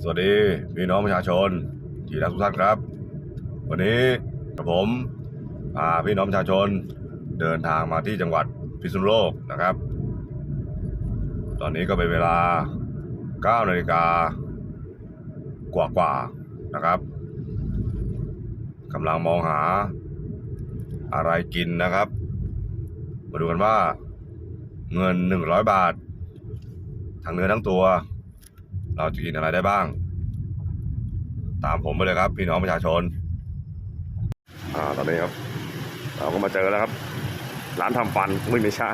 สวัสดีพี่น้องประชาชนที่รักทุกท่านครับ วันนี้กระผมพาพี่น้องประชาชนเดินทางมาที่จังหวัดพิษณุโลกนะครับ ตอนนี้ก็เป็นเวลา 9 นาฬิกากว่าๆนะครับกำลังมองหาอะไรกินนะครับ มาดูกันว่าเงิน 100 บาท ทั้งเนื้อทั้งตัว เราจะกินอะไรได้บ้าง ตามผมไปเลยครับ พี่น้องประชาชน อ่าตอนนี้ครับ เราก็มาเจอแล้วครับ ร้านทำฟันไม่ไม่ใช่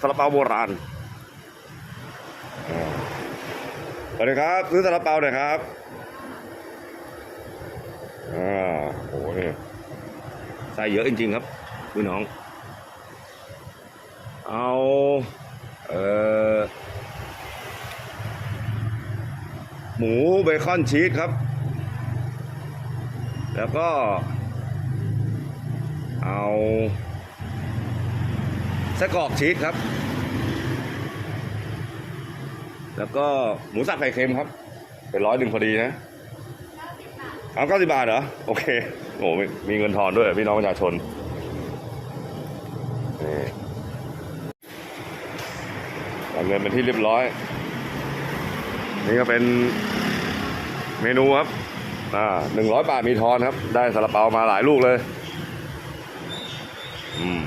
ซาลาเปาโบราณสวัสดีครับซื้อซาลาเปาหน่อยครับอ่าโอ้ยใส่เยอะจริงๆครับพี่น้อง เอา เอ่อ หมูเบคอนชีสครับ แล้วก็ เอาไส้กรอกชีสครับ แล้วก็หมูสับไข่เค็มครับเป็นร้อยหนึ่งพอดีนะเอาเก้าสิบบาทเหรอ โอเคโอ้มีมีเงินทอนด้วยพี่น้องประชาชนนี่เอาเงินเป็นที่เรียบร้อย นี่ก็เป็นเมนูครับ อ่าหนึ่งร้อยบาทมีทอนครับ ได้ซาลาเปามาหลายลูกเลย อืม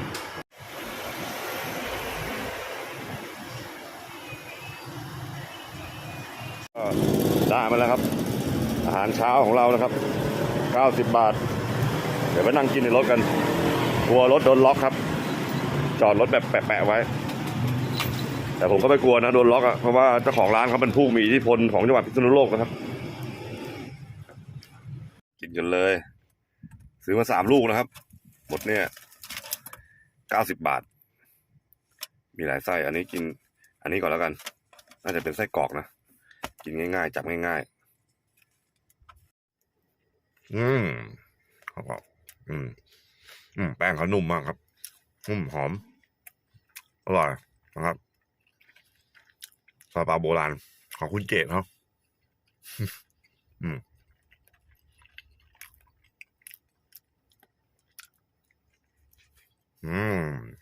ได้มาแล้วครับ อาหารเช้าของเรานะครับ 90 บาท เดี๋ยวไปนั่งกินในรถกันกลัวรถโดนล็อกครับ จอดรถแบบแปะๆไว้ แต่ผมก็ไม่กลัวนะโดนล็อกอะเพราะว่าเจ้าของร้านเขาเป็นผู้มีอิทธิพลของจังหวัดพิษณุโลกนะครับ กินกันเลย ซื้อมาสามลูกนะครับ หมดเนี่ยเก้าสิบบาท มีหลายไส้ อันนี้กิน อันนี้ก่อนแล้วกัน น่าจะเป็นไส้กรอกนะ กินง่ายๆ จับง่ายๆ อืมเขาบอกอืม อืม แป้งเขานุ่มมากครับ นุ่มหอม อร่อยนะครับาลาเปาโบราณ ของคุณเจดเขาอืมอืม